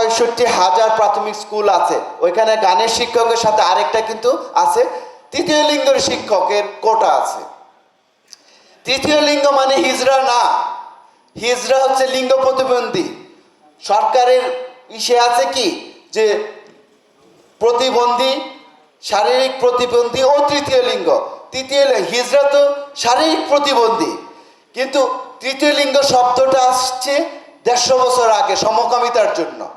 পঁয়ষট্টি হাজার প্রাথমিক স্কুল আছে। ওইখানে গানের শিক্ষকের সাথে আরেকটা কিন্তু আছে। তৃতীয় লিঙ্গের শিক্ষকের কোটা আছে। তৃতীয় লিঙ্গ মানে হিজড়া না। হিজড়া হচ্ছে লিঙ্গ প্রতিবন্ধী। সরকারের ইসে আছে কি? যে প্রতিবন্ধী, শারীরিক প্রতিবন্ধী ও তৃতীয় লিঙ্গ। তৃতীয় লি- হিজড়া তো শারীরিক প্রতিবন্ধী। কিন্তু তৃতীয় লিঙ্গ শব্দটা আসছে দেড়শো বছর আগে সমকামিতার জন্য।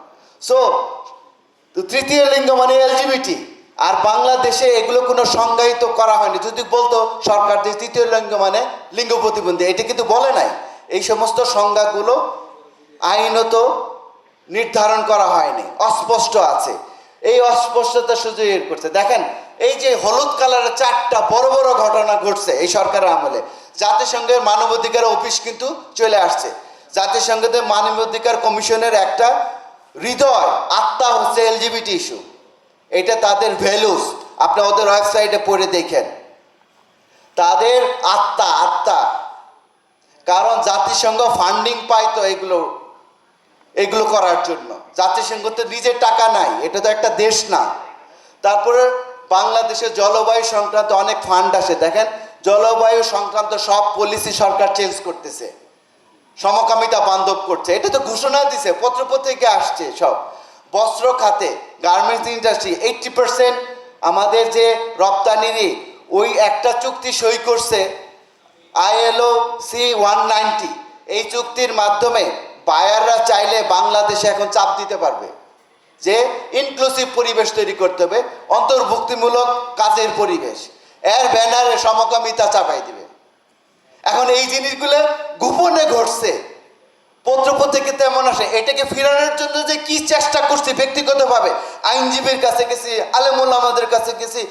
সো তৃতীয় লিঙ্গ মানে এলজিবিটি আর বাংলাদেশে এগুলো কোনো সংজ্ঞায়িত করা হয়নি। যদি বলতো সরকার যে তৃতীয় লিঙ্গ মানে লিঙ্গ প্রতিবন্ধী, এটা কিন্তু বলে নাই। এই সমস্ত সংজ্ঞাগুলো আইনত নির্ধারণ করা হয়নি। অস্পষ্ট আছে। এই অস্পষ্টতা শুধু এর করছে। দেখেন, এই যে হলুদ কালারের চারটা বড় বড় ঘটনা ঘটছে এই সরকারের আমলে। জাতিসংঘের মানবাধিকার অফিস কিন্তু চলে আসছে। জাতিসংঘের মানবাধিকার কমিশনের একটা হৃদয়, আত্মা হচ্ছে এলজিবিটি ইস্যু। এটা তাদের ভ্যালুস। আপনি ওদের ওয়েবসাইটে পড়ে দেখেন। তাদের আত্মা আত্মা। কারণ জাতিসংঘ ফান্ডিং পায় তো এগুলো এগুলো করার জন্য। জাতিসংঘ তো নিজের টাকা নাই, এটা তো একটা দেশ না। তারপরে বাংলাদেশের জলবায়ু সংক্রান্ত অনেক ফান্ড আসে। দেখেন, জলবায়ু সংক্রান্ত সব পলিসি সরকার চেঞ্জ করতেছে। সমকামিতা বান্ধব করছে। এটা তো ঘোষণা দিছে, পত্রপত্রিকা আসছে সব। বস্ত্র খাতে গার্মেন্টস ইন্ডাস্ট্রি এইটটি পার্সেন্ট আমাদের যে রপ্তানিরই ওই একটা চুক্তি সই করছে আইএলও সি ওয়ান নাইনটি এই চুক্তির মাধ্যমে বায়াররা চাইলে বাংলাদেশে এখন চাপ দিতে পারবে। যে ইনক্লুসিভ পরিবেশ তৈরি করতে হবে, অন্তর্ভুক্তিমূলক কাজের পরিবেশ। এর ব্যানারে সমকামিতা চাপাই দিবে। জিনিসগুলো গোপনে ঘটছে। পত্রপত্রিকা তেমন আসে। এটাকে ফিরানোর জন্য যে কি চেষ্টা করছি ব্যক্তিগতভাবে? আইনজীবীর কাছে গেছি, আলেমুল আমাদের কাছে গেছি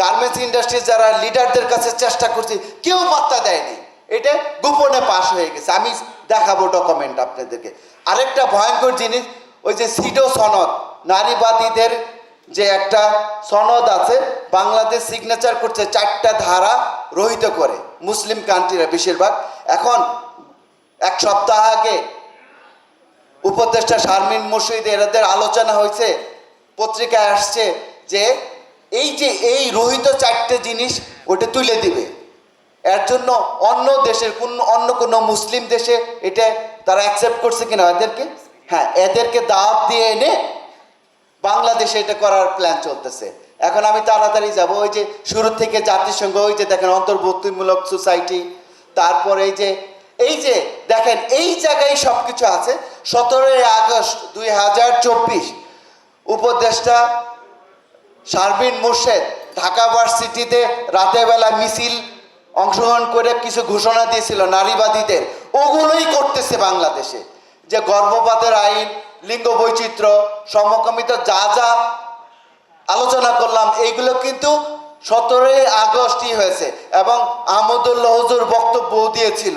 গার্মেন্টস ইন্ডাস্ট্রির যারা লিডারদের কাছে চেষ্টা করছি, কেউ পাত্তা দেয়নি। এটা গোপনে পাশ হয়ে গেছে। আমি দেখাবো ডকুমেন্ট আপনাদেরকে। আরেকটা ভয়ঙ্কর জিনিস, ওই যে সিডো সনদ। নারীবাদীদের যে একটা সনদ আছে, বাংলাদেশ সিগনেচার করছে চারটা ধারা রহিত করে। মুসলিম কান্ট্রিরা বেশিরভাগ। এখন এক সপ্তাহ আগে উপদেষ্টা শারমিন মুর্শিদ এরাদের আলোচনা হয়েছে, পত্রিকায় আসছে যে এই যে এই রোহিত চারটে জিনিস ওটা তুলে দিবে। এর জন্য অন্য দেশের কোন অন্য কোনো মুসলিম দেশে এটা তারা অ্যাকসেপ্ট করছে কিনা এদেরকে? হ্যাঁ এদেরকে দাওয়াত দিয়ে এনে বাংলাদেশে এটা করার প্ল্যান চলতেছে। এখন আমি তাড়াতাড়ি যাব, ওই যে শুরু থেকে জাতিসংঘ, ওই যে দেখেন অন্তর্ভুক্তিমূলক সোসাইটি, তারপর এই যে এই যে দেখেন, এই জায়গায় সব কিছু আছে। সতেরোই আগস্ট দুই হাজার চব্বিশ, উপদেষ্টা শারবিন মুর্শেদ ঢাকা ভার্সিটিতে রাতের বেলা মিছিল অংশগ্রহণ করে কিছু ঘোষণা দিয়েছিল নারীবাদীদের। ওগুলোই করতেছে বাংলাদেশে। যে গর্ভপাতের আইন, লিঙ্গ বৈচিত্র্য, সমকামিত, যা যা আলোচনা করলাম, এইগুলো কিন্তু সতেরোই আগস্টই হয়েছে এবং আহমদুল্লাহ হুজুর বক্তব্য দিয়েছিল।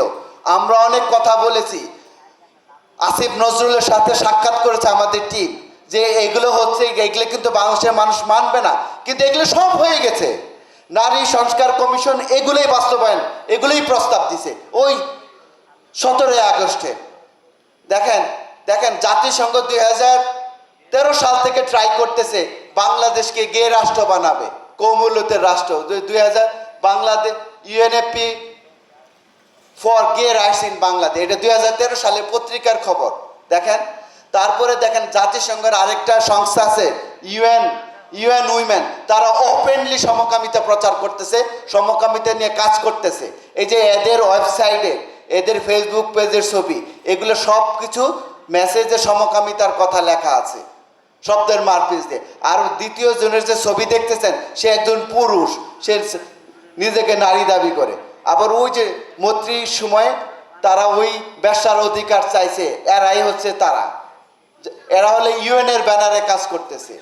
আমরা অনেক কথা বলেছি। আসিফ নজরুলের সাথে সাক্ষাৎ করেছে আমাদের টিম যে এগুলো হচ্ছে, এগুলো কিন্তু বাংলাদেশের মানুষ মানবে না, কিন্তু এগুলো সব হয়ে গেছে। নারী সংস্কার কমিশন এগুলোই বাস্তবায়ন, এগুলোই প্রস্তাব দিছে ওই সতেরোই আগস্টে। দেখেন দেখেন, জাতিসংঘ দুই হাজার তেরো সাল থেকে ট্রাই করতেছে, বাংলাদেশকে গে রাষ্ট্র বানাবে, কৌমূল্যতের রাষ্ট্র। দুই হাজার Bangladesh UNFP for gay rights in Bangladesh এটা দুই হাজার তেরো সালে পত্রিকার খবর। দেখেন, তারপরে দেখেন জাতিসংঘের আরেকটা সংস্থা আছে ইউএন ইউএন উইমেন তারা ওপেনলি সমকামিতা প্রচার করতেছে, সমকামিতা নিয়ে কাজ করতেছে। এই যে এদের ওয়েবসাইটে এদের ফেসবুক পেজের ছবি, এগুলো সব কিছু মেসেজে সমকামিতার কথা লেখা আছে। শব্দের মারপিস দিয়ে। আর দ্বিতীয় জনের যে ছবি দেখতেছেন, সে একজন পুরুষ, সে নিজেকে নারী দাবি করে। আবার ওই যে মৈত্রীর সময়ে তারা ওই ব্যবসার অধিকার চাইছে, এরাই হচ্ছে তারা। এরা হলে ইউএন এর ব্যানারে কাজ করতেছে।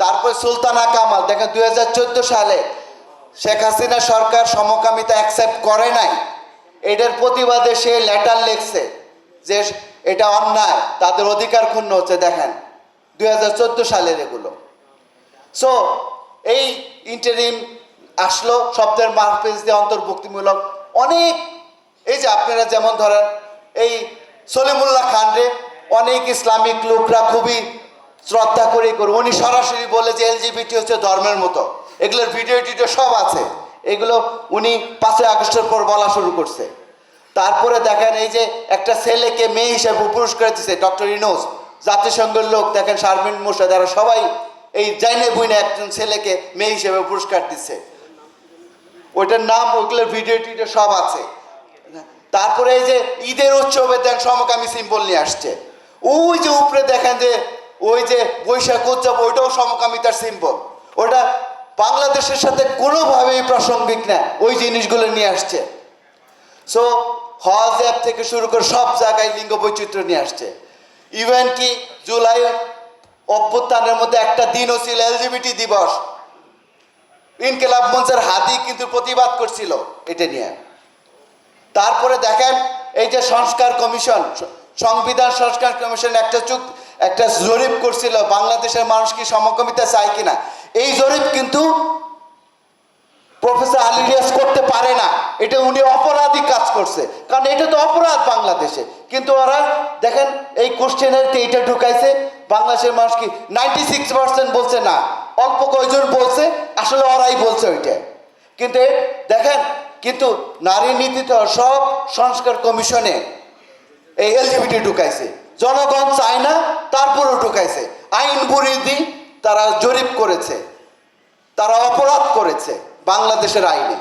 তারপর সুলতানা কামাল, দেখেন দু হাজার চোদ্দ সালে শেখ হাসিনা সরকার সমকামিতা অ্যাকসেপ্ট করে নাই। এটার প্রতিবাদে সে লেটার লিখছে যে এটা অন্যায়, তাদের অধিকার ক্ষুণ্ণ হচ্ছে, দেখেন। দুই হাজার চোদ্দ সালের এগুলো। সো এই ইন্টারিম আসলো, শব্দের মারপেজ দিয়ে অন্তর্ভুক্তিমূলক। অনেক, এই যে আপনারা যেমন ধরেন, এই সলিমুল্লাহ খান রে অনেক ইসলামিক লোকরা খুবই শ্রদ্ধা করে করে। উনি সরাসরি বলে যে এলজিবিটি হচ্ছে ধর্মের মতো। এগুলোর ভিডিও টিডিও সব আছে। এগুলো উনি পাঁচই আগস্টের পর বলা শুরু করছে। তারপরে দেখেন এই যে একটা ছেলেকে মেয়ে হিসেবে পুরস্কার দিচ্ছে ডক্টর ইনোস জাতিসংঘের লোক, দেখেন শারমিন মুর্শিদ, এরা সবাই এই জাইনে বুইনে একজন ছেলেকে মেয়ে হিসেবে পুরস্কার দিচ্ছে। ওইটার নাম ওইগুলোর ভিডিও টিডিও সব আছে। তারপরে এই যে ঈদের উৎসবে দেন সমকামী সিম্বল নিয়ে আসছে। ওই যে উপরে দেখেন যে, ওই যে বৈশাখ উৎসব ওইটাও সমকামিতার সিম্বল। ওটা বাংলাদেশের সাথে কোনোভাবেই প্রাসঙ্গিক না, ওই জিনিসগুলো নিয়ে আসছে। সো হজ অ্যাপ থেকে শুরু করে সব জায়গায় লিঙ্গ বৈচিত্র্য নিয়ে আসছে। ইভেন কি জুলাই অভ্যুত্থানের মধ্যে একটা দিনও ছিল এলজিবিটি দিবস। ইনকেলাব মঞ্চের হাদি কিন্তু প্রতিবাদ করছিল এটা নিয়ে। তারপরে দেখেন, এই যে সংস্কার কমিশন, সংবিধান সংস্কার কমিশন একটা চুক একটা জরিপ করছিল বাংলাদেশের মানুষ কি সমকমিতা চায় কিনা। এই জরিপ কিন্তু প্রফেসর আলিরিয়াস করতে পারে না। এটা উনি অপরাধী কাজ করছে। কারণ এটা তো অপরাধ বাংলাদেশে। কিন্তু ওরা, দেখেন, এই কোশ্চেনের এইটা ঢুকাইছে, বাংলাদেশের মানুষ কি নাইনটি সিক্স পার্সেন্ট বলছে না? অল্প কয়জন বলছে? আসলে ওরাই বলছে ওইটা। কিন্তু দেখেন, কিন্তু নারী নীতিতে সব সংস্কার কমিশনে এই এলজিবিটি ঢুকাইছে। জনগণ চায় না, তারপরেও ঢুকাইছে। আইন বুড়িদি তারা জরিপ করেছে। তারা অপরাধ করেছে। বাংলাদেশের আইনে।